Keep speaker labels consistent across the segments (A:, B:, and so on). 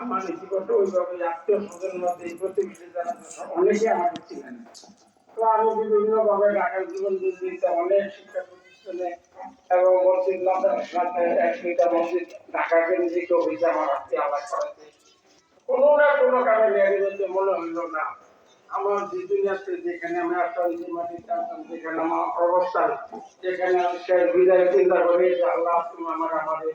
A: আমার জীবনটা ওইভাবে আত্মীয় স্বজন মধ্যে প্রতিবেশী যারা অনেকে আমাকে ছিলেন। তো আমি বিভিন্ন ভাবে ঢাকার জীবন দুর্নীতি অনেক শিক্ষা প্রতিষ্ঠানে এবং মসজিদ মাদ্রাসাতে একটা মসজিদ ঢাকা কেন্দ্রিক হয়েছে আমার আত্মীয় আলাপ করাতে কোনো না কোনো কারণে নিয়ে মনে হইল না। আমার যে দুনিয়াতে যেখানে আমি আসলাম যে মাটিতে আসলাম যেখানে আমার অবস্থান, যেখানে আমি বিদায় চিন্তা করি আল্লাহ তুমি আমার আমাদের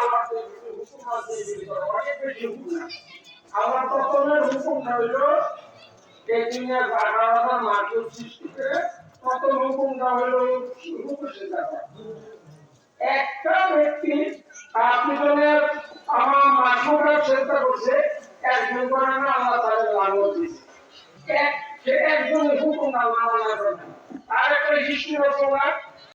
A: আল্লাহ আল্লাহ হলো একটা ব্যক্তি জনের আমার মাঠমোটার চেষ্টা করছে একজন করে আল্লাহ লাঙ্গল দিয়েছে এক একজন হুকুম আল্লাহ মানা করে। আর একটা সৃষ্টি রচনা